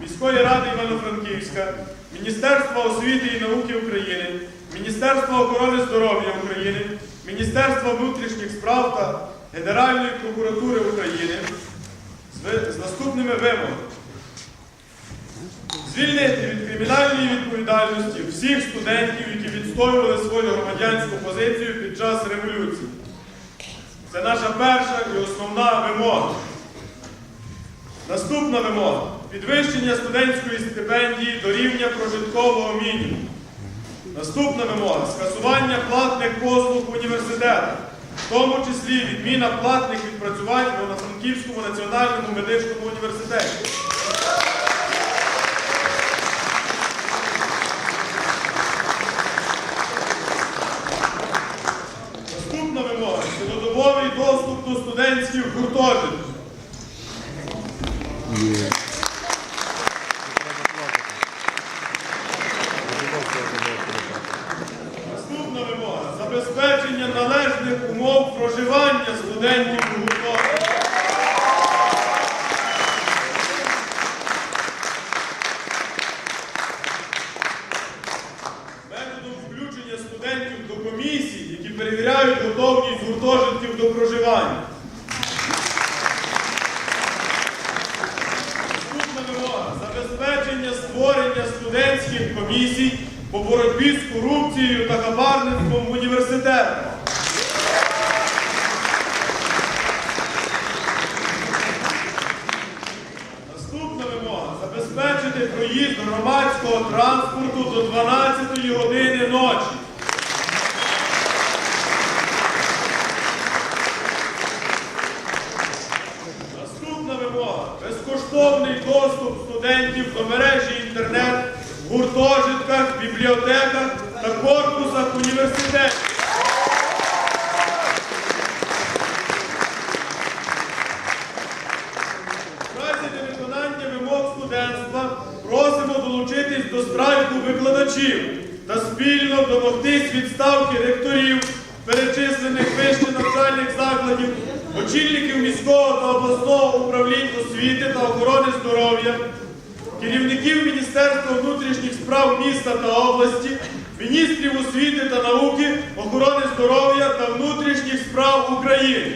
міської ради Івано-Франківська, Міністерства освіти і науки України, Міністерства охорони здоров'я України, Міністерства внутрішніх справ та Генеральної прокуратури України з наступними вимогами. Звільнити від кримінальної відповідальності всіх студентів, які відстоювали свою громадянську позицію під час революції. Це наша перша і основна вимога. Наступна вимога підвищення студентської стипендії до рівня прожиткового мінімуму. Наступна вимога скасування платних послуг в університетах, в тому числі відміна платних відпрацювань в Івано-Франківському національному медичному університеті. Наступна вимога цілодобовий доступ до студентських гуртожитків. Наступна вимога забезпечення належних умов проживання студентів у гуртожитках. Методом включення студентів до комісій, які перевіряють готовність гуртожитків до проживання. Створення студентських комісій по боротьбі з корупцією та хабарництвом в університетах. Наступна вимога забезпечити проїзд громадського транспорту до 12 години ночі. Наступна вимога безкоштовний доступ студентів до мережі інтернет в гуртожитках, бібліотеках та корпусах університетів. До страйку викладачів та спільно домогтись відставки ректорів перечислених вищих навчальних закладів, очільників міського та обласного управлінь освіти та охорони здоров'я, керівників Міністерства внутрішніх справ міста та області, міністрів освіти та науки, охорони здоров'я та внутрішніх справ України.